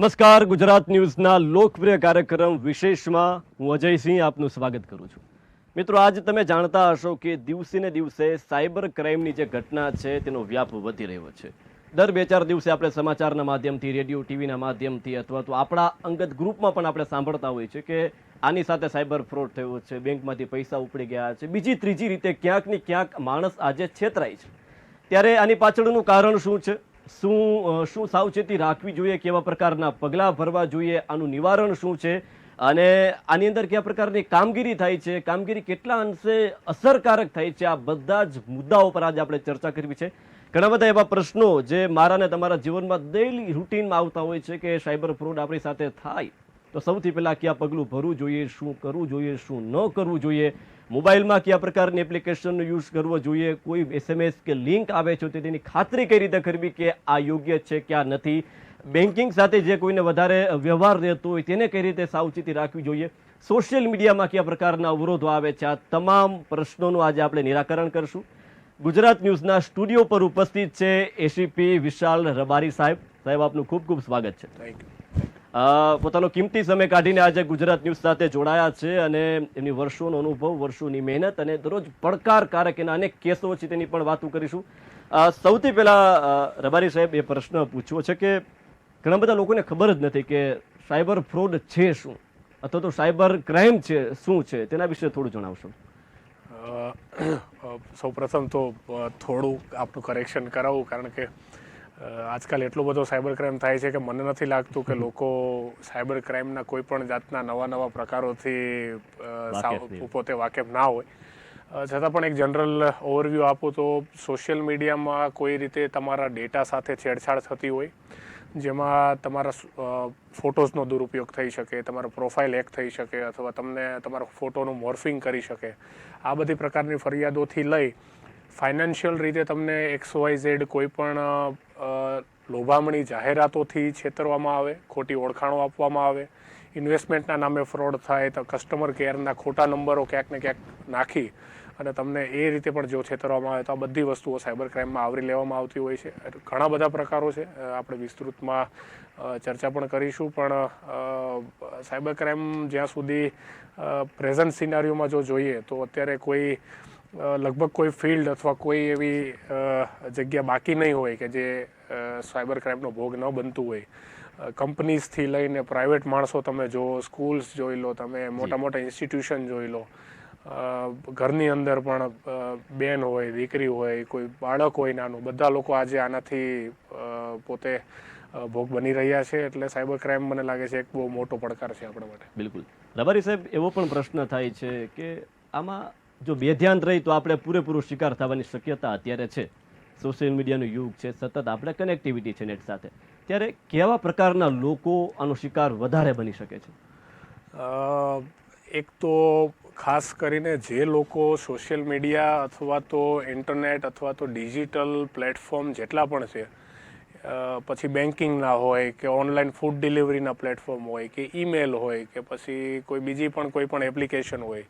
નમસ્કાર, ગુજરાત ન્યૂઝના લોકપ્રિય કાર્યક્રમ વિશેષમાં હું અજયસિંહ આપનું સ્વાગત કરું છું. મિત્રો, આજ તમે જાણતા હશો કે દિવસે ને દિવસે સાયબર ક્રાઇમની જે ઘટના છે, તેનો વ્યાપ વધી રહ્યો છે. દર બે ચાર દિવસે આપણે સમાચારના માધ્યમથી, રેડિયો, ટીવીના માધ્યમથી અથવા તો આપણા અંગત ગ્રુપમાં પણ આપણે સાંભળતા હોઈએ છીએ કે આની સાથે સાયબર ફ્રોડ થયો છે, બેંકમાંથી પૈસા ઉપડી ગયા છે, બીજી, ત્રીજી રીતે ક્યાંક ને ક્યાંક માણસ આજે છેતરાય છે. ત્યારે આની પાછળનું કારણ શું છે? શું શું સાવચેતી રાખવી જોઈએ, કેવા પ્રકારના પગલાં ભરવા જોઈએ, આનું નિવારણ શું છે? અને આની અંદર કયા પ્રકારની કામગીરી થાય છે? કામગીરી કેટલા અંશે અસરકારક થાય છે? આ બધા જ મુદ્દાઓ પર આજે આપણે ચર્ચા કરવી છે. ઘણા બધા એવા પ્રશ્નો જે મારા ને તમારા જીવનમાં ડેઇલી રૂટીનમાં આવતા હોય છે કે સાયબર ફ્રોડ આપણી સાથે થાય. તો સૌથી પહેલાં કયા પગલું ભરવું જોઈએ, શું કરવું જોઈએ, શું ન કરવું જોઈએ? મોબાઈલમાં કયા પ્રકારની એપ્લિકેશનનો યુઝ કરવો જોઈએ? કોઈ એસએમએસ કે લિંક આવે છે તો તેની ખાતરી કઈ રીતે કરવી કે આ યોગ્ય છે, ક્યાં નથી? બેન્કિંગ સાથે જે કોઈને વધારે વ્યવહાર રહેતો હોય તેને કઈ રીતે સાવચેતી રાખવી જોઈએ? સોશિયલ મીડિયામાં કયા પ્રકારના અવરોધો આવે છે? આ તમામ પ્રશ્નોનું આજે આપણે નિરાકરણ કરશું. ગુજરાત ન્યૂઝના સ્ટુડિયો પર ઉપસ્થિત છે એસીપી વિશાલ રબારી સાહેબ. સાહેબ, આપનું ખૂબ ખૂબ સ્વાગત છે. થેન્ક યુ પોતાનો કિંમતી સમય કાઢીને આજે ગુજરાત ન્યૂઝ સાથે જોડાયા છે અને એમની વર્ષોનો અનુભવ, વર્ષોની મહેનત અને દરરોજ પડકારકારક એના અનેક કેસો છે તેની પણ વાતો કરીશું. સૌથી પહેલાં રબારી સાહેબ એ પ્રશ્ન પૂછવો છે કે ઘણા બધા લોકોને ખબર જ નથી કે સાયબર ફ્રોડ છે શું? અથવા તો સાયબર ક્રાઇમ છે, શું છે? તેના વિશે થોડું જણાવશો. સૌ પ્રથમ તો થોડું આપણું કરેક્શન કરાવવું કારણ કે આજકાલ એટલો બધો સાયબર ક્રાઇમ થાય છે કે મને નથી લાગતું કે લોકો સાયબર ક્રાઇમના કોઈ પણ જાતના નવા નવા પ્રકારોથી સાવ- પોતે વાકેફ ના હોય. છતાં પણ એક જનરલ ઓવરવ્યૂ આપું તો સોશિયલ મીડિયામાં કોઈ રીતે તમારા ડેટા સાથે છેડછાડ થતી હોય જેમાં તમારા ફોટોઝનો દુરુપયોગ થઈ શકે તમારો પ્રોફાઇલ હેક થઈ શકે અથવા તમને તમારો ફોટોનું મોર્ફિંગ કરી શકે આ બધી પ્રકારની ફરિયાદોથી લઈ ફાઇનાન્શિયલ રીતે તમને એક્સ વાય ઝેડ કોઈ પણ લોભામણી જાહેરાતોથી છેતરવામાં આવે, ખોટી ઓળખાણો આપવામાં આવે, ઇન્વેસ્ટમેન્ટના નામે ફ્રોડ થાય, તો કસ્ટમર કેરના ખોટા નંબરો ક્યાંક ને ક્યાંક નાખી અને તમને એ રીતે પણ જો છેતરવામાં આવે તો આ બધી વસ્તુઓ સાયબર ક્રાઇમમાં આવરી લેવામાં આવતી હોય છે. ઘણા બધા પ્રકારો છે. આપણે વિસ્તૃતમાં ચર્ચા પણ કરીશું, પણ સાયબર ક્રાઇમ જ્યાં સુધી પ્રેઝન્ટ સિનારીઓમાં જો જોઈએ તો અત્યારે કોઈ લગભગ કોઈ ફિલ્ડ અથવા કોઈ એવી જગ્યા બાકી નહીં હોય કે જે સાયબર ક્રાઇમનો ભોગ ન બનતું હોય. કંપનીઝથી લઈને પ્રાઇવેટ માણસો તમે જુઓ સ્કૂલ્સ જોઈ લો તમે મોટા મોટા ઇન્સ્ટિટ્યુશન જોઈ લો. ઘરની અંદર પણ બેન હોય દીકરી હોય કોઈ બાળક હોય નાનું બધા લોકો આજે આનાથી પોતે ભોગ બની રહ્યા છે. એટલે સાયબર ક્રાઇમ મને લાગે છે એક બહુ મોટો પડકાર છે આપણા માટે. બિલકુલ. રબારી સાહેબ એવો પણ પ્રશ્ન થાય છે કે આમાં જો બેધ્યાન રહી તો આપણે પૂરેપૂરો શિકાર થવાની શક્યતા અત્યારે છે. સોશિયલ મીડિયાનો યુગ છે, સતત આપણે કનેક્ટિવિટી છે નેટ સાથે. ત્યારે કેવા પ્રકારના લોકો આનો શિકાર વધારે બની શકે છે? એક તો ખાસ કરીને જે લોકો સોશિયલ મીડિયા અથવા તો ઇન્ટરનેટ અથવા તો ડિજિટલ પ્લેટફોર્મ જેટલા પણ છે પછી બેન્કિંગના હોય કે ઓનલાઈન ફૂડ ડિલિવરીના પ્લેટફોર્મ હોય કે ઈમેલ હોય કે પછી કોઈ બીજી પણ કોઈ પણ એપ્લિકેશન હોય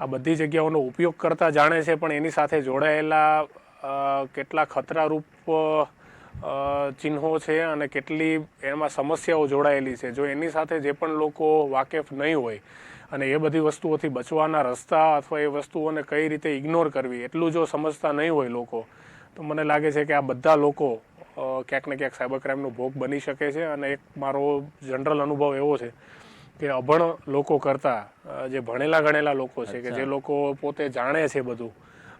આ બધી જગ્યાઓનો ઉપયોગ કરતા જાણે છે, પણ એની સાથે જોડાયેલા કેટલા ખતરારૂપ ચિહ્નો છે અને કેટલી એમાં સમસ્યાઓ જોડાયેલી છે. જો એની સાથે જે પણ લોકો વાકેફ નહીં હોય અને એ બધી વસ્તુઓથી બચવાના રસ્તા અથવા એ વસ્તુઓને કઈ રીતે ઇગ્નોર કરવી, એટલું જો સમજતા નહીં હોય લોકો, તો મને લાગે છે કે આ બધા લોકો ક્યાંક ને ક્યાંક સાયબર ક્રાઇમનો ભોગ બની શકે છે અને એક મારો જનરલ અનુભવ એવો છે કે અભણ લોકો કરતાં જે ભણેલા ગણેલા લોકો છે કે જે લોકો પોતે જાણે છે બધું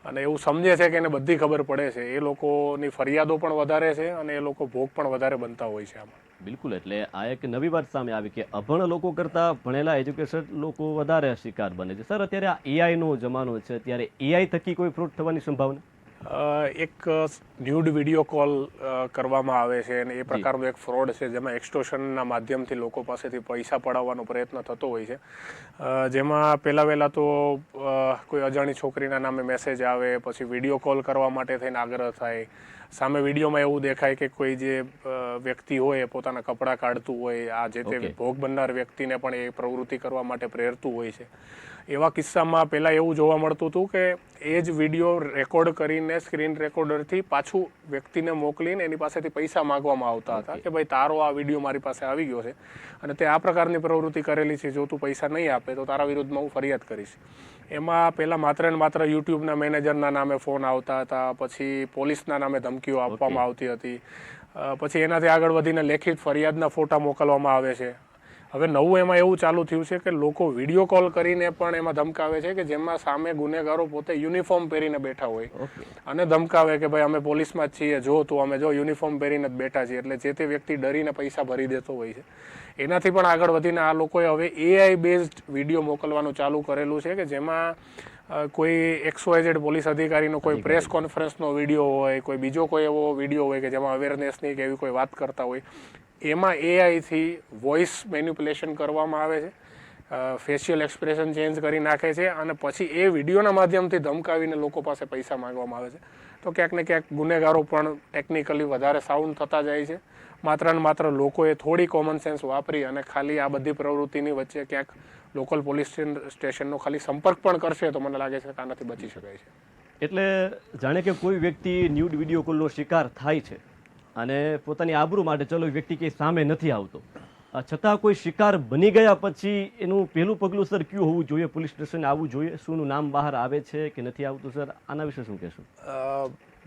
અને એવું સમજે છે કે એને બધી ખબર પડે છે એ લોકોની ફરિયાદો પણ વધારે છે અને એ લોકો ભોગ પણ વધારે બનતા હોય છે આમાં. બિલકુલ એટલે આ એક નવી વાત સામે આવી કે અભણ લોકો કરતા ભણેલા એજ્યુકેશન લોકો વધારે શિકાર બને છે. સર અત્યારે આ એઆઈનો જમાનો છે ત્યારે એઆઈ થકી કોઈ ફ્રોડ થવાની સંભાવના? એક ન્યૂડ વીડિયો કોલ કરવામાં આવે છે અને એ પ્રકારનો એક ફ્રોડ છે જેમાં એક્સટોશનના માધ્યમથી લોકો પાસેથી પૈસા પડાવવાનો પ્રયત્ન થતો હોય છે. જેમાં પહેલાં વહેલાં તો કોઈ અજાણી છોકરીના નામે મેસેજ આવે પછી વીડિયો કોલ કરવા માટે થઈને આગ્રહ થાય. સામે વિડીયોમાં એવું દેખાય કે કોઈ જે વ્યક્તિ હોય એ પોતાના કપડાં કાઢતું હોય આ જે તે ભોગ બનનાર વ્યક્તિને પણ એ પ્રવૃત્તિ કરવા માટે પ્રેરતું હોય છે. એવા કિસ્સામાં પહેલાં એવું જોવા મળતું હતું કે એ જ વીડિયો રેકોર્ડ કરીને સ્ક્રીન રેકોર્ડરથી પાછું વ્યક્તિને મોકલીને એની પાસેથી પૈસા માગવામાં આવતા હતા કે ભાઈ તારો આ વીડિયો મારી પાસે આવી ગયો છે. અને તે આ પ્રકારની પ્રવૃત્તિ કરેલી છે જો તું પૈસા નહીં આપે તો તારા વિરુદ્ધમાં હું ફરિયાદ કરીશ. એમાં પહેલાં માત્ર ને માત્ર યુટ્યુબના મેનેજરના નામે ફોન આવતા હતા પછી પોલીસના નામે ધમકીઓ આપવામાં આવતી હતી. પછી એનાથી આગળ વધીને લેખિત ફરિયાદના ફોટા મોકલવામાં આવે છે. હવે નવું એમાં એવું ચાલુ થયું છે કે લોકો વીડિયો કોલ કરીને પણ એમાં ધમકાવે છે કે જેમાં સામે ગુનેગારો પોતે યુનિફોર્મ પહેરીને બેઠા હોય. અને ધમકાવે કે ભાઈ અમે પોલીસમાં જ છીએ જો તું અમે જો યુનિફોર્મ પહેરીને જ બેઠા છીએ. એટલે જે તે વ્યક્તિ ડરીને પૈસા ભરી દેતો હોય છે. એનાથી પણ આગળ વધીને આ લોકોએ હવે એઆઈ બેઝડ વીડિયો મોકલવાનું ચાલુ કરેલું છે કે જેમાં કોઈ એક્સવાયઝેડ પોલીસ અધિકારીનો કોઈ પ્રેસ કોન્ફરન્સનો વીડિયો હોય કોઈ બીજો કોઈ એવો વીડિયો હોય કે જેમાં અવેરનેસની કે એવી કોઈ વાત કરતા હોય એમાં એઆઈથી વોઇસ મેન્યુપ્યુલેશન કરવામાં આવે છે ફેશિયલ એક્સપ્રેશન ચેન્જ કરી નાખે છે અને પછી એ વિડીયોના માધ્યમથી ધમકાવીને લોકો પાસે પૈસા માંગવામાં આવે છે. તો ક્યાંક ને ક્યાંક ગુનેગારો પણ ટેકનિકલી વધારે સાઉન્ડ થતા જાય છે. માત્ર ને માત્ર લોકોએ થોડી કોમન સેન્સ વાપરી અને ખાલી આ બધી પ્રવૃત્તિની વચ્ચે ક્યાંક લોકલ પોલીસ સ્ટેશનનો ખાલી સંપર્ક પણ કરશે તો મને લાગે છે કે આનાથી બચી શકાય છે. એટલે જાણે કે કોઈ વ્યક્તિ ન્યૂડ વીડિયો કોલનો શિકાર થાય છે અને પોતાની આબરૂ માટે ચલો વ્યક્તિ કંઈ સામે નથી આવતો. છતાં કોઈ શિકાર બની ગયા પછી એનું પહેલું પગલું સર કયું હોવું જોઈએ? પોલીસ સ્ટેશન આવવું જોઈએ? શુંનું નામ બહાર આવે છે કે નથી આવતું સર? આના વિશે શું કહેશું?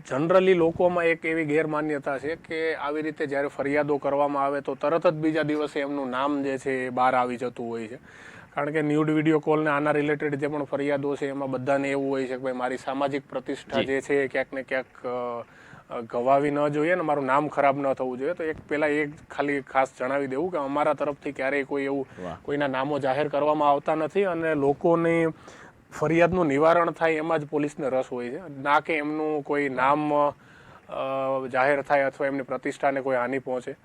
જનરલી લોકોમાં એક એવી ગેરમાન્યતા છે કે આવી રીતે જ્યારે ફરિયાદો કરવામાં આવે તો તરત જ બીજા દિવસે એમનું નામ જે છે એ બહાર આવી જતું હોય છે. કારણ કે ન્યૂડ વીડિયો કોલ ને આના રિલેટેડ જે પણ ફરિયાદો છે એમાં બધાને એવું હોય છે કે ભાઈ મારી સામાજિક પ્રતિષ્ઠા જે. છે એ ક્યાંક ને ક્યાંક ગવાવી ન જોઈએ ને મારું નામ ખરાબ ન થવું જોઈએ. તો એક પહેલાં એક ખાલી ખાસ જણાવી દેવું કે અમારા તરફથી ક્યારેય કોઈ એવું કોઈના નામો જાહેર કરવામાં આવતા નથી અને લોકોની ફરિયાદનું નિવારણ થાય એમાં જ પોલીસને રસ હોય છે. ના કે એમનું કોઈ નામ જાહેર થાય અથવા એમની પ્રતિષ્ઠાને કોઈ હાનિ પહોંચે.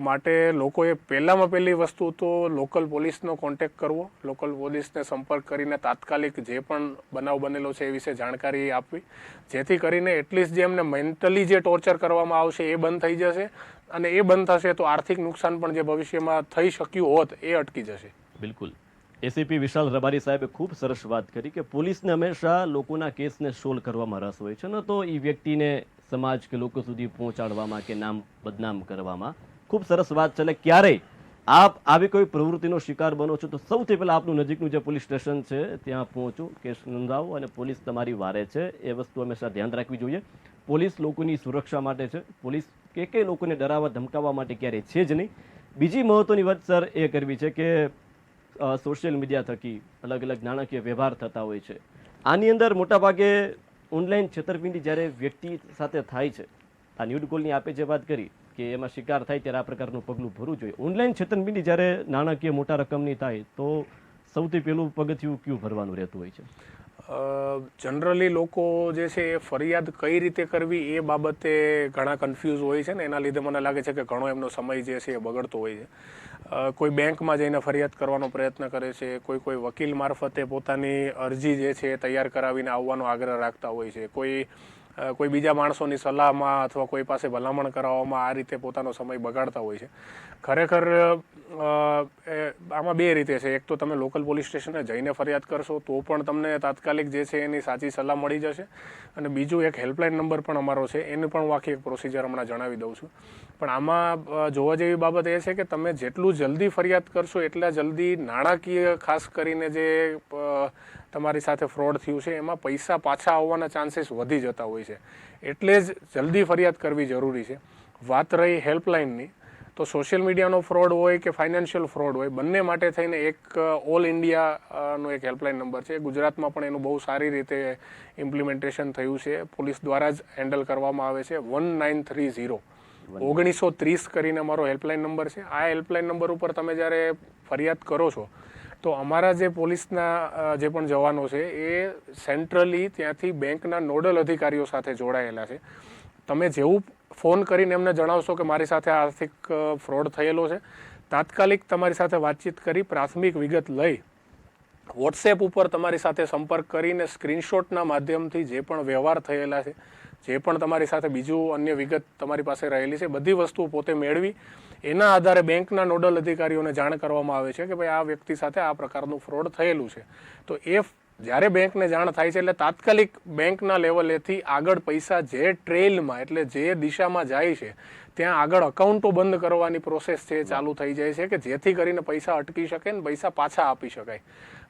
માટે લોકોએ પહેલામાં પહેલી વસ્તુ તો લોકલ પોલીસનો કોન્ટેક કરવો. લોકલ પોલીસને સંપર્ક કરીને તાત્કાલિક જે પણ બનાવ બનેલો છે એ વિશે જાણકારી આપવી. જેથી કરીને એટલીસ્ટ જે એમને મેન્ટલી જે ટોર્ચર કરવામાં આવશે એ બંધ થઈ જશે અને એ બંધ થશે તો આર્થિક નુકસાન પણ જે ભવિષ્યમાં થઈ શક્યું હોત એ અટકી જશે. બિલકુલ. એસીપી વિશાલ રબારી સાહેબે ખૂબ સરસ વાત કરી કે પોલીસને હંમેશા લોકોના કેસને સોલ્વ કરવામાં રસ હોય છે. ને તો એ વ્યક્તિને સમાજ કે લોકો સુધી પહોંચાડવામાં કે નામ બદનામ કરવામાં ખૂબ સરસ વાત છે. એટલે ક્યારેય આપ આવી કોઈ પ્રવૃત્તિનો શિકાર બનો છો, તો સૌથી પહેલાં આપનું નજીકનું જે પોલીસ સ્ટેશન છે, ત્યાં પહોંચો. કેસ નોંધાવો અને પોલીસ તમારી વારે છે. એ વસ્તુ હંમેશા ધ્યાન રાખવી જોઈએ. પોલીસ લોકોની સુરક્ષા માટે છે. પોલીસ કે કે લોકોને ડરાવવા, ધમકાવવા માટે ક્યારેય છે જ નહીં. બીજી મહત્વની વાત સર એ કરવી છે કે સોશિયલ મીડિયા થકી અલગ અલગ નાણાકીય વ્યવહાર થતા હોય છે. આની અંદર મોટાભાગે ઓનલાઈન છેતરપિંડી જ્યારે વ્યક્તિ સાથે થાય છે, આ ન્યૂડ કોલની આપે જે વાત કરી કે એમાં શિકાર થાય ત્યારે આ પ્રકારનું પગલું ભરવું જોઈએ. ઓનલાઈન છેતરપિંડી જ્યારે નાણાકીય મોટા રકમની થાય, તો સૌથી પહેલું પગથિયું ક્યુ ભરવાનું રહેતું હોય છે? જનરલી લોકો જે છે એ ફરિયાદ કઈ રીતે કરવી એ બાબતે ઘણા કન્ફ્યુઝ હોય છે ને. એના લીધે મને લાગે છે કે ઘણો એમનો સમય જે છે એ બગડતો હોય છે. કોઈ બેંકમાં જઈને ફરિયાદ કરવાનો પ્રયત્ન કરે છે, કોઈ કોઈ વકીલ મારફતે પોતાની અરજી જે છે તૈયાર કરાવીને આવવાનો આગ્રહ રાખતા હોય છે, કોઈ કોઈ બીજા માણસોની સલાહમાં અથવા કોઈ પાસે ભલામણ કરાવવામાં આ રીતે પોતાનો સમય બગાડતા હોય છે. ખરેખર આમાં બે રીતે છે. એક તો તમે લોકલ પોલીસ સ્ટેશને જઈને ફરિયાદ કરશો તો પણ તમને તાત્કાલિક જે છે એની સાચી સલાહ મળી જશે. અને બીજું એક હેલ્પલાઇન નંબર પણ અમારો છે. એનું પણ હું આખી એક પ્રોસિજર હમણાં જણાવી દઉં છું. પણ આમાં જોવા જેવી બાબત એ છે કે તમે જેટલું જલ્દી ફરિયાદ કરશો એટલા જલ્દી નાણાકીય ખાસ કરીને જે તમારી સાથે ફ્રોડ થયું છે, એમાં પૈસા પાછા આવવાના ચાન્સીસ વધી જતા હોય છે. એટલે જ જલ્દી ફરિયાદ કરવી જરૂરી છે. વાત રહી હેલ્પલાઇનની તો સોશિયલ મીડિયાનો ફ્રોડ હોય કે ફાઇનાન્શિયલ ફ્રોડ હોય, બંને માટે થઈને એક ઓલ ઇન્ડિયાનો એક હેલ્પલાઇન નંબર છે. ગુજરાતમાં પણ એનું બહુ સારી રીતે ઇમ્પ્લિમેન્ટેશન થયું છે. પોલીસ દ્વારા જ હેન્ડલ કરવામાં આવે છે. વન નાઇન થ્રી ઝીરો ઓગણીસો ત્રીસ કરીને અમારો હેલ્પલાઇન નંબર છે. આ હેલ્પલાઇન નંબર ઉપર તમે જ્યારે ફરિયાદ કરો છો તો અમારા જે પોલીસના જે પણ જવાનો છે, એ સેન્ટ્રલી ત્યાંથી બેંકના નોડલ અધિકારીઓ સાથે જોડાયેલા છે. તમે જેવું ફોન કરીને એમને જણાવશો કે મારી સાથે આર્થિક ફ્રોડ થયેલો છે, તાત્કાલિક તમારી સાથે વાતચીત કરી પ્રાથમિક વિગત લઈ વોટ્સએપ ઉપર તમારી સાથે સંપર્ક કરીને સ્ક્રીનશોટના માધ્યમથી જે પણ વ્યવહાર થયેલા છે જે પણ તમારી સાથે બીજું અન્ય વિગત તમારી પાસે રહેલી છે, બધી વસ્તુઓ પોતે મેળવી. એના આધારે બેંકના નોડલ અધિકારીઓને જાણ કરવામાં આવે છે કે ભાઈ આ વ્યક્તિ સાથે આ પ્રકારનું ફ્રોડ થયેલું છે. તો એ જ્યારે બેંકને જાણ થાય છે એટલે તાત્કાલિક બેંકના લેવલેથી આગળ પૈસા જે ટ્રેલમાં એટલે જે દિશામાં જાય છે, ત્યાં આગળ અકાઉન્ટો બંધ કરવાની પ્રોસેસ છે, ચાલુ થઈ જાય છે કે જેથી કરીને પૈસા અટકી શકે ને પૈસા પાછા આપી શકાય.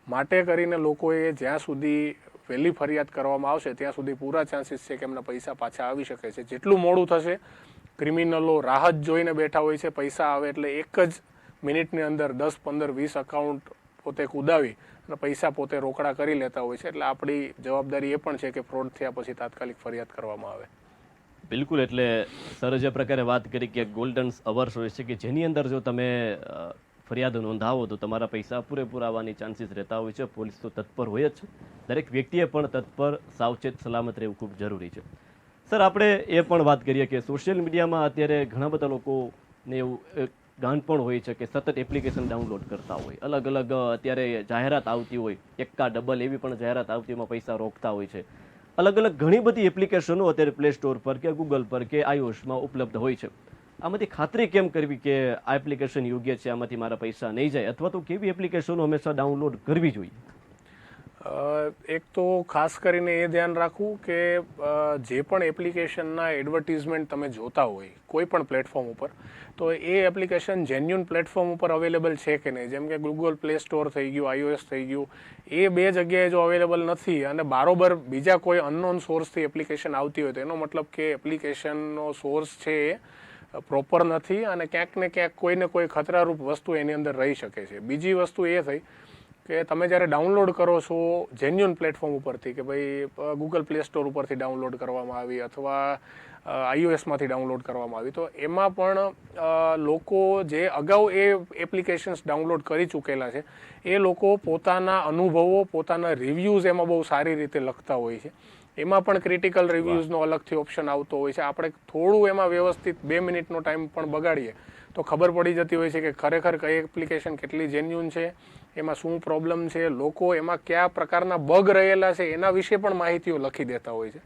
માટે કરીને લોકોએ જ્યાં સુધી વહેલી ફરિયાદ કરવામાં આવશે, ત્યાં સુધી પૂરા ચાન્સીસ છે કે એમના પૈસા પાછા આવી શકે છે. જેટલું મોડું થશે ક્રિમિનલો રાહત જોઈને બેઠા હોય છે. પૈસા આવે એટલે એક જ મિનિટની અંદર દસ, પંદર, વીસ અકાઉન્ટ પોતે કુદાવી અને પૈસા પોતે રોકડા કરી લેતા હોય છે. એટલે આપણી જવાબદારી એ પણ છે કે ફ્રોડ થયા પછી તાત્કાલિક ફરિયાદ કરવામાં આવે. બિલકુલ, એટલે સર જે પ્રકારે વાત કરી કે ગોલ્ડન અવર્સ હોય છે કે જેની અંદર જો તમે ફરિયાદ નોંધાવો તો તમારા પૈસા પૂરેપૂરા આવવાની ચાન્સીસ રહેતા હોય છે. પોલીસ તો તત્પર હોય જ છે. દરેક વ્યક્તિએ પણ તત્પર સાવચેત સલામત રહેવું ખૂબ જરૂરી છે. સર, આપણે એ પણ વાત કરીએ કે સોશિયલ મીડિયામાં અત્યારે ઘણા બધા લોકોને એવું ગાંઠ પણ હોય છે કે સતત એપ્લિકેશન ડાઉનલોડ કરતા હોય. અલગ અલગ અત્યારે જાહેરાત આવતી હોય, એક્કા ડબલ એવી પણ જાહેરાત આવતી એમાં પૈસા રોકતા હોય છે. અલગ અલગ ઘણી બધી એપ્લિકેશનો અત્યારે પ્લે સ્ટોર પર કે ગૂગલ પર કે આયુષમાં ઉપલબ્ધ હોય છે. આમાંથી ખાતરી કેમ કરવી કે આ એપ્લિકેશન યોગ્ય છે, આમાંથી મારા પૈસા નહીં જાય? અથવા તો કેવી એપ્લિકેશનો હંમેશા ડાઉનલોડ કરવી જોઈએ? એક તો ખાસ કરીને એ ધ્યાન રાખવું કે જે પણ એપ્લિકેશનના એડવર્ટિઝમેન્ટ તમે જોતા હોય, કોઈ પણ પ્લેટફોર્મ ઉપર, તો એ એપ્લિકેશન જેન્યુન પ્લેટફોર્મ ઉપર અવેલેબલ છે કે નહીં? જેમ કે ગૂગલ પ્લે સ્ટોર થઈ ગયું આઈઓએસ થઈ ગયું, એ બે જગ્યાએ જો અવેલેબલ નથી અને બારોબર બીજા કોઈ અનનોન સોર્સથી એપ્લિકેશન આવતી હોય, તો એનો મતલબ કે એપ્લિકેશનનો સોર્સ છે એ પ્રોપર નથી અને ક્યાંક ને ક્યાંક કોઈને કોઈ ખતરારૂપ વસ્તુ એની અંદર રહી શકે છે. બીજી વસ્તુ એ થઈ કે તમે જ્યારે ડાઉનલોડ કરો છો જેન્યુન પ્લેટફોર્મ ઉપરથી કે ભાઈ ગૂગલ પ્લે સ્ટોર ઉપરથી ડાઉનલોડ કરવામાં આવી અથવા આઈઓએસમાંથી ડાઉનલોડ કરવામાં આવી, તો એમાં પણ લોકો જે અગાઉ એ એપ્લિકેશન્સ ડાઉનલોડ કરી ચૂકેલા છે, એ લોકો પોતાના અનુભવો, પોતાના રિવ્યૂઝ એમાં બહુ સારી રીતે લખતા હોય છે. એમાં પણ ક્રિટિકલ રિવ્યૂઝનો અલગથી ઓપ્શન આવતો હોય છે. આપણે થોડું એમાં વ્યવસ્થિત બે મિનિટનો ટાઈમ પણ બગાડીએ તો ખબર પડી જતી હોય છે કે ખરેખર કઈ એપ્લિકેશન કેટલી જેન્યુન છે એમાં શું પ્રોબ્લેમ છે લોકો એમાં કયા પ્રકારના બગ રહેલા છે એના વિશે પણ માહિતીઓ લખી દેતા હોય છે.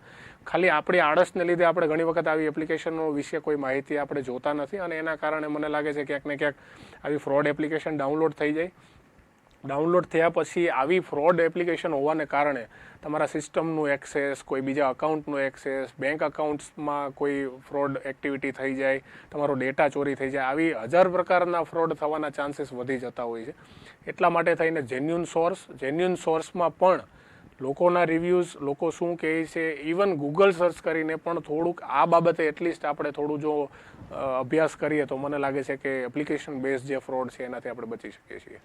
ખાલી આપણી આળસને લીધે આપણે ઘણી વખત આવી એપ્લિકેશનો વિશે કોઈ માહિતી આપણે જોતા નથી અને એના કારણે મને લાગે છે ક્યાંક ને ક્યાંક આવી ફ્રોડ એપ્લિકેશન ડાઉનલોડ થઈ જાય. ડાઉનલોડ થયા પછી આવી ફ્રોડ એપ્લિકેશન હોવાને કારણે તમારા સિસ્ટમનું એક્સેસ, કોઈ બીજા અકાઉન્ટનું એક્સેસ, બેંક અકાઉન્ટ્સમાં કોઈ ફ્રોડ એક્ટિવિટી થઈ જાય, તમારો ડેટા ચોરી થઈ જાય, આવી હજાર પ્રકારના ફ્રોડ થવાના ચાન્સીસ વધી જતા હોય છે. એટલા માટે થઈને જેન્યુન સોર્સ જેન્યુન સોર્સમાં પણ લોકોના રિવ્યૂઝ લોકો શું કહે છે ઇવન ગૂગલ સર્ચ કરીને પણ થોડુંક આ બાબતે એટલીસ્ટ આપણે થોડું જો અભ્યાસ કરીએ તો મને લાગે છે કે એપ્લિકેશન બેઝ જે ફ્રોડ છે, એનાથી આપણે બચી શકીએ છીએ.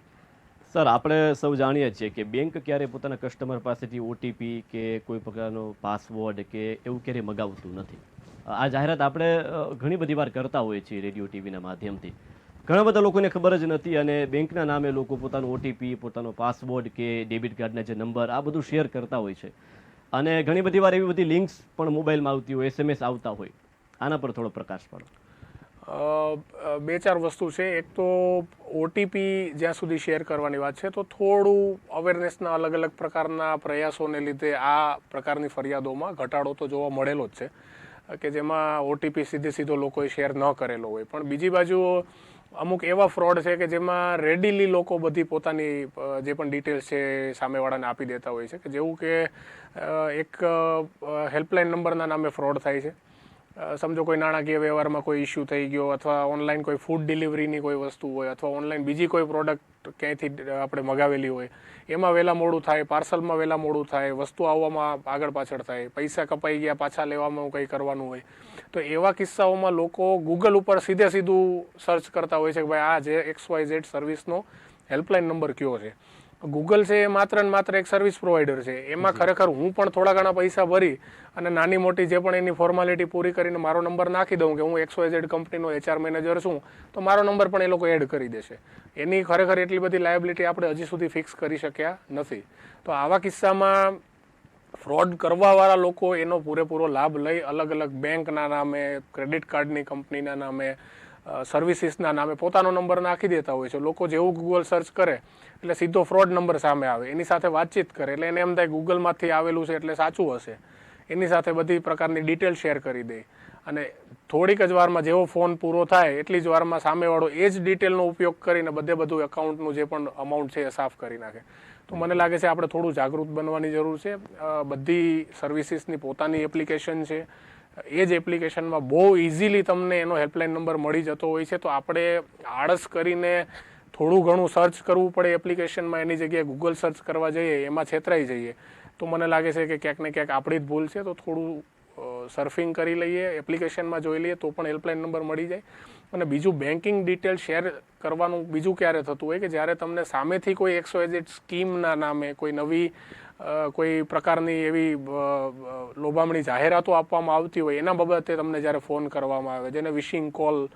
સર, આપણે સૌ જાણીએ છીએ કે બેંક ક્યારે પોતાના કસ્ટમર પાસેથી ઓટીપી કે કોઈ પ્રકારનો પાસવર્ડ કે એવું ક્યારેય મગાવતું નથી. આ જાહેરાત આપણે ઘણી બધી વાર કરતા હોઈએ છીએ રેડિયો, ટીવીના માધ્યમથી. ઘણા બધા લોકોને ખબર જ નથી અને બેંકના નામે લોકો પોતાનો ઓટીપી પોતાનો પાસવર્ડ કે ડેબિટ કાર્ડના જે નંબર આ બધું શેર કરતા હોય છે. અને ઘણી બધી વાર એવી બધી લિંક્સ પણ મોબાઈલમાં આવતી હોય એસએમએસ આવતા હોય. આના પર થોડો પ્રકાશ પાડો. બે ચાર વસ્તુ છે. એક તો ઓટીપી જ્યાં સુધી શેર કરવાની વાત છે, તો થોડું અવેરનેસના અલગ અલગ પ્રકારના પ્રયાસોને લીધે આ પ્રકારની ફરિયાદોમાં ઘટાડો તો જોવા મળેલો જ છે, કે જેમાં ઓટીપી સીધે સીધો લોકોએ શેર ન કરેલો હોય. પણ બીજી બાજુ અમુક એવા ફ્રોડ છે કે જેમાં રેડીલી લોકો બધી પોતાની જે પણ ડિટેલ્સ છે સામેવાળાને આપી દેતા હોય છે, કે જેવું કે એક હેલ્પલાઇન નંબરના નામે ફ્રોડ થાય છે. સમજો કોઈ નાણાકીય વ્યવહારમાં કોઈ ઇસ્યુ થઈ ગયો અથવા ઓનલાઈન કોઈ ફૂડ ડિલિવરીની કોઈ વસ્તુ હોય અથવા ઓનલાઈન બીજી કોઈ પ્રોડક્ટ ક્યાંયથી આપણે મગાવેલી હોય, એમાં વહેલા મોડું થાય, પાર્સલમાં વહેલા મોડું થાય, વસ્તુ આવવામાં આગળ પાછળ થાય, પૈસા કપાઈ ગયા, પાછા લેવામાં કંઈ કરવાનું હોય, તો એવા કિસ્સાઓમાં લોકો ગૂગલ ઉપર સીધે સીધું સર્ચ કરતા હોય છે કે ભાઈ આ જે એક્સ વાય ઝેડ સર્વિસનો હેલ્પલાઇન નંબર કયો છે. ગૂગલ છે એ માત્ર ને માત્ર એક સર્વિસ પ્રોવાઈડર છે. એમાં ખરેખર હું પણ થોડા ઘણા પૈસા ભરી અને નાની મોટી જે પણ એની ફોર્માલિટી પૂરી કરીને મારો નંબર નાખી દઉં કે હું એક્સો એઝેડ કંપનીનો એચઆર મેનેજર છું તો મારો નંબર પણ એ લોકો એડ કરી દેશે. એની ખરેખર એટલી બધી લાયબિલિટી આપણે હજી સુધી ફિક્સ કરી શક્યા નથી. તો આવા કિસ્સામાં ફ્રોડ કરવાવાળા લોકો એનો પૂરેપૂરો લાભ લઈ અલગ અલગ બેંકના નામે ક્રેડિટ કાર્ડની કંપનીના નામે સર્વિસીસના નામે પોતાનો નંબર નાખી દેતા હોય છે. લોકો જેવું ગૂગલ સર્ચ કરે, એટલે સીધો ફ્રોડ નંબર સામે આવે. એની સાથે વાતચીત કરે, એટલે એને એમ થાય ગૂગલમાંથી આવેલું છે એટલે સાચું હશે. એની સાથે બધી પ્રકારની ડિટેલ શેર કરી દે. અને થોડીક જ વારમાં જેવો ફોન પૂરો થાય, એટલી જ વારમાં સામેવાળો એ જ ડિટેલનો ઉપયોગ કરીને બધે બધું એકાઉન્ટનું જે પણ અમાઉન્ટ છે એ સાફ કરી નાખે. તો મને લાગે છે આપણે થોડું જાગૃત બનવાની જરૂર છે. બધી સર્વિસીસની પોતાની એપ્લિકેશન છે. એ જ એપ્લિકેશનમાં બહુ ઇઝીલી તમને એનો હેલ્પલાઇન નંબર મળી જતો હોય છે, તો આપણે આળસ કરીને થોડું ઘણું સર્ચ કરવું પડે એપ્લિકેશનમાં, એની જગ્યાએ ગૂગલ સર્ચ કરવા જઈએ, એમાં છેતરાઈ જઈએ. તો મને લાગે છે કે ક્યાંક ને ક્યાંક આપણી જ ભૂલ છે, તો થોડું સર્ફિંગ કરી લઈએ, એપ્લિકેશનમાં જોઈ લઈએ, તો પણ હેલ્પલાઇન નંબર મળી જાય. અને બીજું બેન્કિંગ ડિટેલ શેર કરવાનું બીજું ક્યારે થતું હોય કે જ્યારે તમને સામેથી કોઈ એક્સો એજેડ સ્કીમના નામે કોઈ નવી કોઈ પ્રકારની એવી લોભામણી જાહેરાતો આપવામાં આવતી હોય એના બાબતે તમને જ્યારે ફોન કરવામાં આવે, જેને વિશિંગ કોલ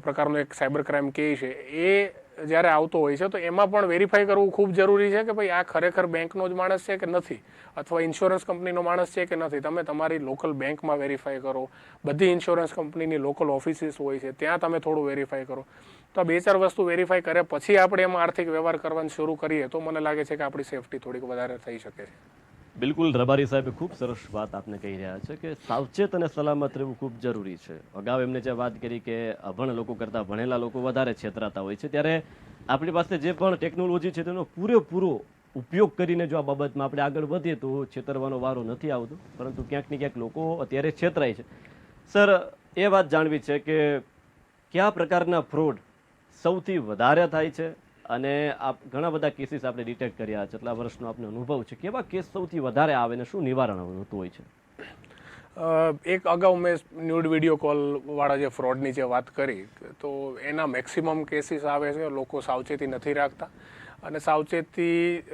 પ્રકારનો એક સાયબર ક્રાઇમ કહે છે, એ જ્યારે આવતો હોય છે, તો એમાં પણ વેરીફાઈ કરવું ખૂબ જરૂરી છે કે ભાઈ આ ખરેખર બેંકનો જ માણસ છે કે નથી? અથવા ઇન્સ્યોરન્સ કંપનીનો માણસ છે કે નથી? તમે તમારી લોકલ બેંકમાં વેરીફાઈ કરો. બધી ઇન્સ્યોરન્સ કંપનીની લોકલ ઓફિસીસ હોય છે, ત્યાં તમે થોડું વેરીફાઈ કરો. તો બે ચાર વસ્તુ વેરીફાઈ કર્યા પછી આપણે એમાં આર્થિક વ્યવહાર કરવાનું શરૂ કરીએ, તો મને લાગે છે કે આપણી સેફટી થોડીક વધારે થઈ શકે છે. બિલકુલ રબારી સાહેબે ખૂબ સરસ વાત આપને કહી રહ્યા છે કે સાવચેત અને સલામત રહેવું ખૂબ જરૂરી છે. અગાઉ એમને જે વાત કરી કે અભણ લોકો કરતાં ભણેલા લોકો વધારે છેતરાતા હોય છે, ત્યારે આપણી પાસે જે પણ ટેકનોલોજી છે તેનો પૂરેપૂરો ઉપયોગ કરીને જો આ બાબતમાં આપણે આગળ વધીએ તો છેતરવાનો વારો નથી આવતો, પરંતુ ક્યાંક ને ક્યાંક લોકો અત્યારે છેતરાય છે. સર, એ વાત જાણવી છે કે કયા પ્રકારના ફ્રોડ સૌથી વધારે થાય છે? અને આપ ઘણા બધા કેસીસ આપણે ડિટેક્ટ કર્યા છે. એટલા વર્ષનો આપનો અનુભવ છે. કેવા કેસ સૌથી વધારે આવે ને શું નિવારણ હોતું હોય છે? એક અગાઉ મેં ન્યૂડ વીડિયો કોલવાળા જે ફ્રોડની જે વાત કરી, તો એના મેક્સિમમ કેસીસ આવે છે, લોકો સાવચેતી નથી રાખતા. અને સાવચેતી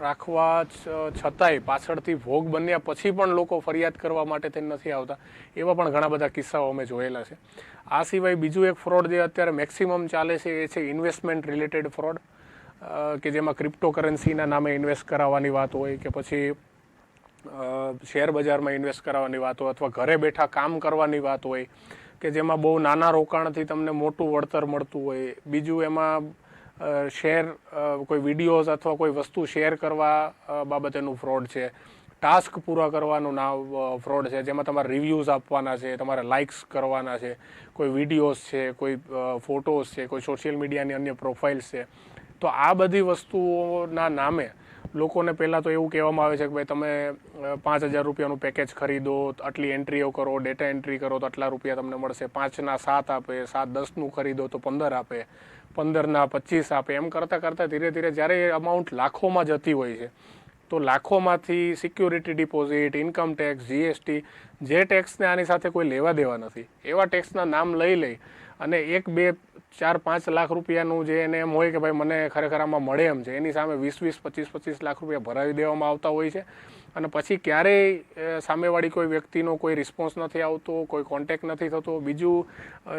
રાખવા છતાંય પાછળથી ભોગ બન્યા પછી પણ લોકો ફરિયાદ કરવા માટે તે નથી આવતા. એવા પણ ઘણા બધા કિસ્સાઓ અમે જોયેલા છે. આ સિવાય બીજું એક ફ્રોડ જે અત્યારે મેક્સિમમ ચાલે છે એ છે ઇન્વેસ્ટમેન્ટ રિલેટેડ ફ્રોડ કે જેમાં ક્રિપ્ટોકરન્સીના નામે ઇન્વેસ્ટ કરાવવાની વાત હોય કે પછી શેર બજારમાં ઇન્વેસ્ટ કરાવવાની વાત હોય અથવા ઘરે બેઠા કામ કરવાની વાત હોય કે જેમાં બહુ નાના રોકાણથી તમને મોટું વળતર મળતું હોય. બીજું એમાં શેર કોઈ વિડીયોઝ અથવા કોઈ વસ્તુ શેર કરવા બાબતેનું ફ્રોડ છે. ટાસ્ક પૂરા કરવાનું ના ફ્રોડ છે. જેમાં તમારે રિવ્યૂઝ આપવાના છે, તમારે લાઇક્સ કરવાના છે, કોઈ વિડીયોઝ છે, કોઈ ફોટોઝ છે, કોઈ સોશિયલ મીડિયાની અન્ય પ્રોફાઇલ્સ છે. તો આ બધી વસ્તુઓના નામે લોકોને પહેલાં તો એવું કહેવામાં આવે છે કે ભાઈ તમે પાંચ હજાર રૂપિયાનું પેકેજ ખરીદો, આટલી એન્ટ્રીઓ કરો, ડેટા એન્ટ્રી કરો, તો આટલા રૂપિયા તમને મળશે. પાંચના સાત આપે, સાત દસનું ખરીદો તો પંદર આપે. પંદરના પચીસ આપે. એમ કરતાં કરતાં ધીરે ધીરે જ્યારે એ અમાઉન્ટ લાખોમાં જતી હોય છે, તો લાખોમાંથી security deposit income tax GST જે ટેક્સને આની સાથે કોઈ લેવા દેવા નથી. એવા ટેક્સના નામ લઈ લઈ અને એક, બે, ચાર, પાંચ લાખ રૂપિયાનું જે એને એમ હોય કે ભાઈ મને ખરેખર આમાં મળે એમ છે, એની સામે વીસ વીસ, પચીસ પચીસ લાખ રૂપિયા ભરાવી દેવામાં આવતા હોય છે. અને પછી ક્યારેય સામેવાળી કોઈ વ્યક્તિનો કોઈ રિસ્પોન્સ નથી આવતો, કોઈ કોન્ટેક નથી થતો. બીજું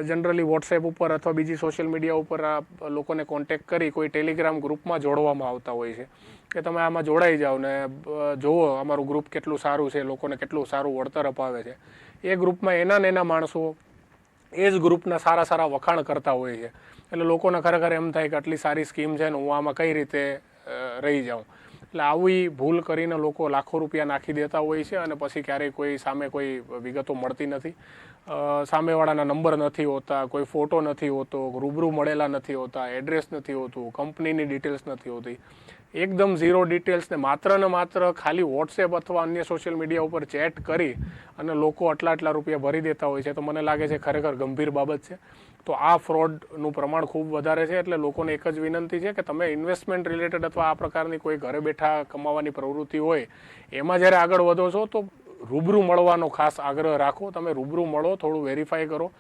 જનરલી વોટ્સએપ ઉપર અથવા બીજી સોશિયલ મીડિયા ઉપર આ લોકોને કોન્ટેક કરી કોઈ ટેલિગ્રામ ગ્રુપમાં જોડવામાં આવતા હોય છે. કે તમે આમાં જોડાઈ જાઓ ને જુઓ અમારું ગ્રુપ કેટલું સારું છે, લોકોને કેટલું સારું વળતર અપાવે છે. એ ગ્રુપમાં એના ને એના માણસો એ જ ગ્રુપના સારા સારા વખાણ કરતા હોય છે. એટલે લોકોને ખરેખર એમ થાય કે આટલી સારી સ્કીમ છે ને હું આમાં કઈ રીતે રહી જાઉં. એટલે આવી ભૂલ કરીને લોકો લાખો રૂપિયા નાખી દેતા હોય છે અને પછી ક્યારેય કોઈ સામે કોઈ વિગતો મળતી નથી. સામેવાળાના નંબર નથી હોતા, કોઈ ફોટો નથી હોતો, રૂબરૂ મળેલા નથી હોતા, એડ્રેસ નથી હોતું, કંપનીની ડિટેલ્સ નથી હોતી. એકદમ ઝીરો ડિટેલ્સને માત્ર ને માત્ર ખાલી વોટ્સએપ અથવા અન્ય સોશિયલ મીડિયા ઉપર ચેટ કરી અને લોકો આટલા આટલા રૂપિયા ભરી દેતા હોય છે. તો મને લાગે છે ખરેખર ગંભીર બાબત છે. તો આ ફ્રોડનું પ્રમાણ ખૂબ વધારે છે એટલે લોકોને એક જ વિનંતી છે કે તમે ઇન્વેસ્ટમેન્ટ રિલેટેડ અથવા આ પ્રકારની કોઈ ઘરે બેઠા કમાવાની પ્રવૃત્તિ હોય, એમાં જ્યારે આગળ વધો છો તો રૂબરૂ મળવાનો ખાસ આગ્રહ રાખો. તમે રૂબરૂ મળો, થોડું વેરીફાઈ કરો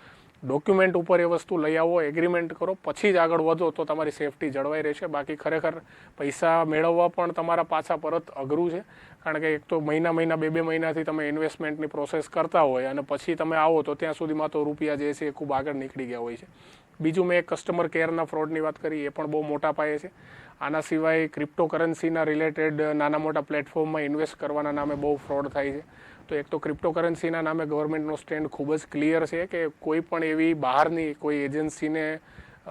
ડોક્યુમેન્ટ ઉપર એ વસ્તુ લઈ આવો એગ્રીમેન્ટ કરો, પછી જ આગળ વધો તો તમારી સેફટી જળવાઈ રહેશે. બાકી ખરેખર પૈસા મેળવવા પણ તમારા પાછા પરત અઘરું છે. કારણ કે એક તો મહિના મહિના, બે બે મહિનાથી તમે ઇન્વેસ્ટમેન્ટની પ્રોસેસ કરતા હોય અને પછી તમે આવો તો ત્યાં સુધીમાં તો રૂપિયા જે છે એ ખૂબ આગળ નીકળી ગયા હોય છે. બીજું મેં કસ્ટમર કેરના ફ્રોડની વાત કરી, એ પણ બહુ મોટા પાયે છે. આના સિવાય ક્રિપ્ટોકરન્સીના રિલેટેડ નાના મોટા પ્લેટફોર્મમાં ઇન્વેસ્ટ કરવાના નામે બહુ ફ્રોડ થાય છે. તો એક તો ક્રિપ્ટોકરન્સીના નામે ગવર્મેન્ટનો સ્ટેન્ડ ખૂબ જ ક્લિયર છે કે કોઈ પણ એવી બહારની કોઈ એજન્સીને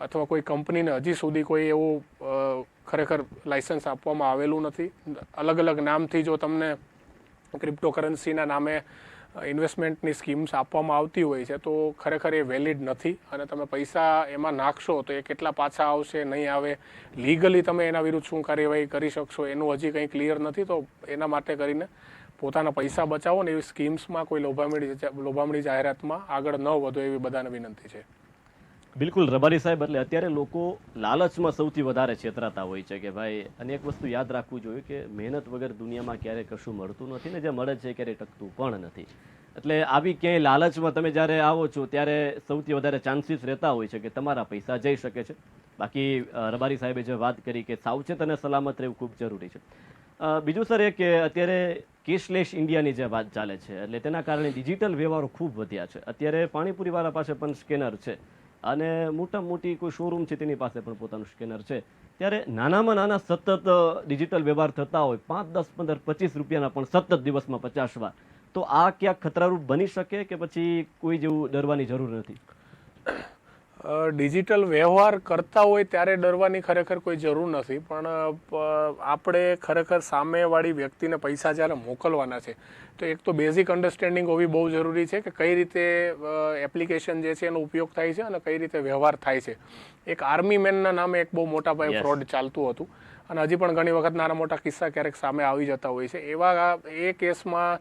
અથવા કોઈ કંપનીને હજી સુધી કોઈ એવું ખરેખર લાઇસન્સ આપવામાં આવેલું નથી. અલગ અલગ નામથી જો તમને ક્રિપ્ટોકરન્સીના નામે ઇન્વેસ્ટમેન્ટની સ્કીમ્સ આપવામાં આવતી હોય છે, તો ખરેખર એ વેલિડ નથી અને તમે પૈસા એમાં નાખશો તો એ કેટલા પાછા આવશે, નહીં આવે લીગલી તમે એના વિરુદ્ધ શું કાર્યવાહી કરી શકશો એનું હજી કંઈ ક્લિયર નથી, તો એના માટે કરીને પોતાના પૈસા બચાવો ને એવી સ્કીમ્સમાં કોઈ લોભામણી લોભામણી જાહેરાતમાં આગળ ન વધો એવી બધાને વિનંતી છે. બિલકુલ, રબારી સાહેબ, એટલે અત્યારે લોકો લાલચમાં સૌથી વધારે છેતરાતા હોય છે કે ભાઈ, અને એક વસ્તુ યાદ રાખવું જોઈએ કે મહેનત વગર દુનિયામાં ક્યારેય કશું મળતું નથી ને, જે મળે છે ક્યારેય ટકતું પણ નથી. એટલે આવી ક્યાંય લાલચમાં તમે જ્યારે આવો છો, ત્યારે સૌથી વધારે ચાન્સીસ રહેતા હોય છે કે તમારા પૈસા જઈ શકે છે. બાકી રબારી સાહેબે જે વાત કરી કે સાવચેત અને સલામત રહેવું ખૂબ જરૂરી છે. બીજું સર એ કે અત્યારે કેશલેસ ઇન્ડિયાની જે વાત ચાલે છે, એટલે તેના કારણે ડિજિટલ વ્યવહારો ખૂબ વધ્યા છે. અત્યારે પાણીપુરીવાળા પાસે પણ સ્કેનર છે. અને મોટા મોટી કોઈ શોરૂમ છે તેની પાસે પણ પોતાનું સ્કેનર છે. ત્યારે નાનામાં નાના સતત ડિજિટલ વ્યવહાર થતા હોય, પાંચ, દસ, પંદર, પચીસ રૂપિયાના પણ સતત દિવસમાં પચાસ વાર. તો આ ક્યાંક ખતરારૂપ બની શકે કે પછી કોઈ જેવું ડરવાની જરૂર નથી? ડિજિટલ વ્યવહાર કરતા હોય ત્યારે ડરવાની ખરેખર કોઈ જરૂર નથી પણ આપણે ખરેખર સામેવાળી વ્યક્તિને પૈસા જ્યારે મોકલવાના છે તો એક તો બેઝિક અન્ડરસ્ટેન્ડિંગ હોવી બહુ જરૂરી છે કે કઈ રીતે એપ્લિકેશન જે છે એનો ઉપયોગ થાય છે અને કઈ રીતે વ્યવહાર થાય છે. એક આર્મી મેનના નામે એક બહુ મોટા પાયે ફ્રોડ ચાલતું હતું અને હજી પણ ઘણી વખત નાના મોટા કિસ્સા ક્યારેક સામે આવી જતા હોય છે. એવા એ કેસમાં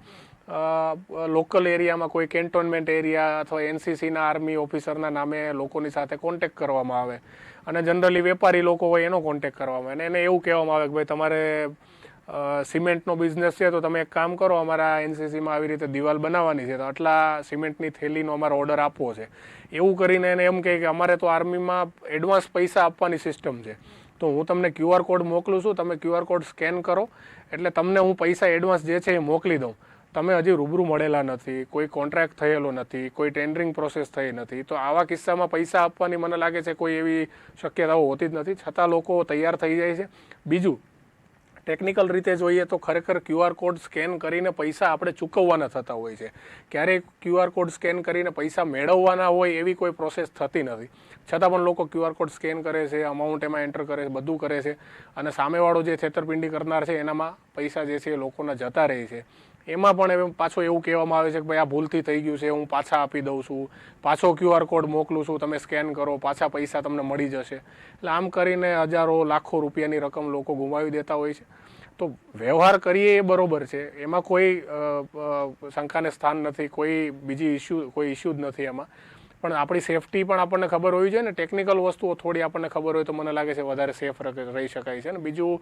લોકલ એરિયામાં કોઈ કેન્ટોનમેન્ટ એરિયા અથવા એનસીસીના આર્મી ઓફિસરના નામે લોકોની સાથે કોન્ટેક્ટ કરવામાં આવે. અને જનરલી વેપારી લોકો હોય એનો કોન્ટેક્ટ કરવામાં આવે. અને એને એવું કહેવામાં આવે કે ભાઈ તમારે સિમેન્ટનો બિઝનેસ છે તો તમે એક કામ કરો, અમારા એનસીસીમાં આવી રીતે દિવાલ બનાવવાની છે. તો આટલા સિમેન્ટની થેલીનો અમારો ઓર્ડર આપવો છે. એવું કરીને એને એમ કહે કે અમારે તો આર્મીમાં એડવાન્સ પૈસા આપવાની સિસ્ટમ છે. તો હું તમને ક્યુઆર કોડ મોકલું છું, તમે ક્યુઆર કોડ સ્કેન કરો. એટલે તમને હું પૈસા એડવાન્સ જે છે એ મોકલી દઉં. તમે હજી રૂબરૂ મળેલા નથી, કોઈ કોન્ટ્રાક્ટ થયેલો નથી, કોઈ ટેન્ડરિંગ પ્રોસેસ થઈ નથી, તો આવા કિસ્સામાં પૈસા આપવાની મને લાગે છે કોઈ એવી શક્યતાઓ હોતી જ નથી. છતાં લોકો તૈયાર થઈ જાય છે. બીજું ટેકનિકલ રીતે જોઈએ તો ખરેખર ક્યુઆર કોડ સ્કેન કરીને પૈસા આપણે ચૂકવવાના થતા હોય છે. ક્યારેક ક્યુઆર કોડ સ્કેન કરીને પૈસા મેળવવાના હોય એવી કોઈ પ્રોસેસ થતી નથી. છતાં પણ લોકો ક્યુઆર કોડ સ્કેન કરે છે અમાઉન્ટ એમાં એન્ટર કરે છે, બધું કરે છે. અને સામેવાળો જે છેતરપિંડી કરનાર છે, એનામાં પૈસા જે છે એ લોકોના જતા રહે છે. એમાં પણ એમ પાછો એવું કહેવામાં આવે છે કે ભાઈ આ ભૂલથી થઈ ગયું છે, હું પાછા આપી દઉં છું. પાછો ક્યુઆર કોડ મોકલું છું, તમે સ્કેન કરો, પાછા પૈસા તમને મળી જશે. એટલે આમ કરીને હજારો, લાખો રૂપિયાની રકમ લોકો ગુમાવી દેતા હોય છે. તો વ્યવહાર કરીએ એ બરોબર છે. એમાં કોઈ શંકાને સ્થાન નથી, કોઈ બીજી ઇસ્યુ કોઈ ઇસ્યુ જ નથી એમાં. પણ આપણી સેફટી પણ આપણને ખબર હોવી જોઈએ ને ટેકનિકલ વસ્તુઓ થોડી આપણને ખબર હોય તો મને લાગે છે વધારે સેફ રહી શકાય છે. ને બીજું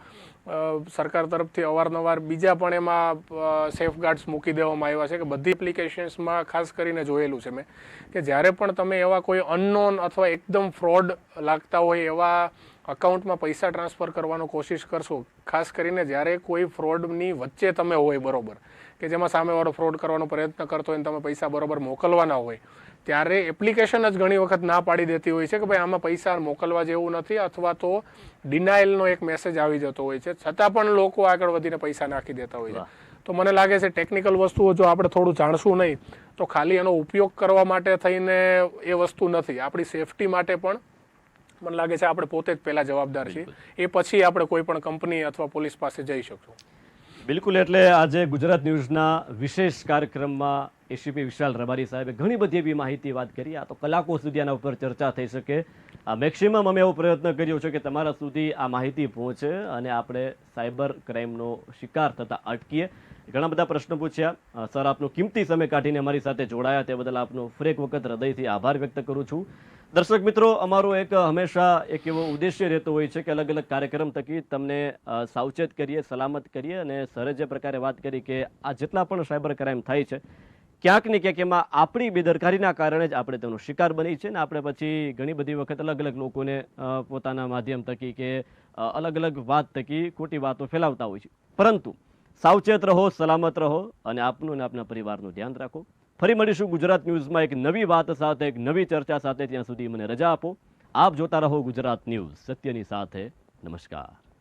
સરકાર તરફથી અવારનવાર બીજા પણ એમાં સેફગાર્ડ્સ મૂકી દેવામાં આવ્યા છે કે બધી એપ્લિકેશન્સમાં ખાસ કરીને જોયેલું છે મેં, કે જ્યારે પણ તમે એવા કોઈ અનનોન અથવા એકદમ ફ્રોડ લાગતા હોય એવા અકાઉન્ટમાં પૈસા ટ્રાન્સફર કરવાનો કોશિશ કરશો, ખાસ કરીને જ્યારે કોઈ ફ્રોડની વચ્ચે તમે હોય બરોબર, કે જેમાં સામેવાળો ફ્રોડ કરવાનો પ્રયત્ન કરતો હોય અને તમે પૈસા બરોબર મોકલવાના હોય ત્યારે એપ્લિકેશન જ ઘણી વખત ના પાડી દેતી હોય છે કે ભાઈ આમાં પૈસા મોકલવા જેવું નથી અથવા તો ડિનાયલનો એક મેસેજ આવી જતો હોય છે. છતાં પણ લોકો આગળ વધીને પૈસા નાખી દેતા હોય છે. તો મને લાગે છે ટેકનિકલ વસ્તુઓ જો આપણે થોડું જાણશું નહીં તો ખાલી એનો ઉપયોગ કરવા માટે થઈને એ વસ્તુ નથી. આપણી સેફટી માટે પણ મને લાગે છે આપણે પોતે જ પહેલાં જવાબદાર છીએ. એ પછી આપણે કોઈ પણ કંપની અથવા પોલીસ પાસે જઈ શકશું. બિલકુલ, એટલે આજે ગુજરાત ન્યૂઝના વિશેષ કાર્યક્રમમાં એસીપી વિશાલ રબારી સાહેબે ઘણી બધી એવી માહિતી વાત કરી. આ તો કલાકો સુધી આના ઉપર ચર્ચા થઈ શકે. આ મેક્સિમમ અમે એવો પ્રયત્ન કર્યો છે કે તમારા સુધી આ માહિતી પહોંચે અને આપણે સાયબર ક્રાઇમનો શિકાર થતાં અટકીએ. ઘણા બધા પ્રશ્નો પૂછ્યા. સર, આપનો કિંમતી સમય કાઢીને અમારી સાથે જોડાયા. તે બદલ આપનો ફરેક વખત હૃદયથી આભાર વ્યક્ત કરું છું. દર્શક મિત્રો, અમારો એક હંમેશા એક એવો ઉદ્દેશ્ય રહેતો હોય છે કે અલગ અલગ કાર્યક્રમ થકી તમને સાવચેત કરીએ, સલામત કરીએ અને સરે જે પ્રકારે વાત કરી કે આ જેટલા પણ સાયબર ક્રાઇમ થાય છે, ક્યાંક ને ક્યાંક એમાં આપણી બેદરકારીના કારણે જ આપણે તેનો શિકાર બની છે ને આપણે પછી ઘણી બધી વખત અલગ અલગ લોકોને પોતાના માધ્યમ થકી કે અલગ અલગ વાત થકી ખોટી વાતો ફેલાવતા હોય છે. પરંતુ સાવચેત રહો, સલામત રહો અને આપનું અને આપના પરિવારનું ધ્યાન રાખો. ફરી મળીશું ગુજરાત ન્યૂઝમાં એક નવી વાત સાથે, એક નવી ચર્ચા સાથે. ત્યાં સુધી મને રજા આપો. આપ જોતા રહો ગુજરાત ન્યૂઝ સત્યની સાથે. નમસ્કાર.